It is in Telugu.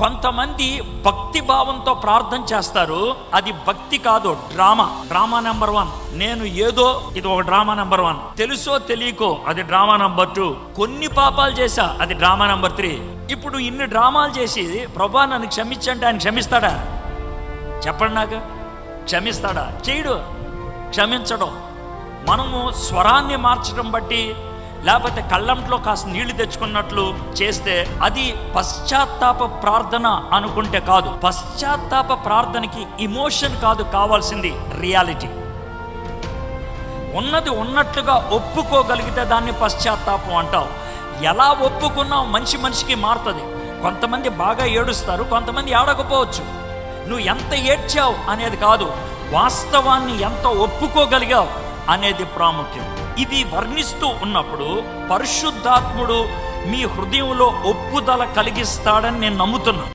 కొంతమంది భక్తి భావంతో ప్రార్థన చేస్తారు. అది భక్తి కాదు డ్రామా. Drama number one. నేను ఏదో ఇది ఒక డ్రామా నెంబర్ వన్. తెలుసో తెలియకో అది డ్రామా నెంబర్ టూ. కొన్ని పాపాలు చేశా అది డ్రామా నెంబర్ త్రీ. ఇప్పుడు ఇన్ని డ్రామాలు చేసి ప్రభా నన్ను క్షమించంటే ఆయన క్షమిస్తాడా? చెప్పండి నాకు. క్షమిస్తాడా? చేయడు. క్షమించడం. మనము స్వరాన్ని మార్చడం బట్టి లేకపోతే కళ్ళంట్లో కాస్త నీళ్ళు తెచ్చుకున్నట్లు చేస్తే అది పశ్చాత్తాప ప్రార్థన అనుకుంటే కాదు. పశ్చాత్తాప ప్రార్థనకి ఇమోషన్ కాదు కావాల్సింది రియాలిటీ ఉన్నది ఉన్నట్లుగా ఒప్పుకోగలిగితే దాన్ని పశ్చాత్తాపం అంటావు. ఎలా ఒప్పుకున్నావు మనిషి మనిషికి మారుతుంది. కొంతమంది బాగా ఏడుస్తారు కొంతమంది ఏడకపోవచ్చు. నువ్వు ఎంత ఏడ్చావు అనేది కాదు వాస్తవాన్ని ఎంత ఒప్పుకోగలిగావు అనేది ప్రాముఖ్యం. ఇది వర్ణిస్తూ ఉన్నప్పుడు పరిశుద్ధాత్ముడు మీ హృదయంలో ఒప్పుదల కలిగిస్తాడని నేను నమ్ముతున్నాను.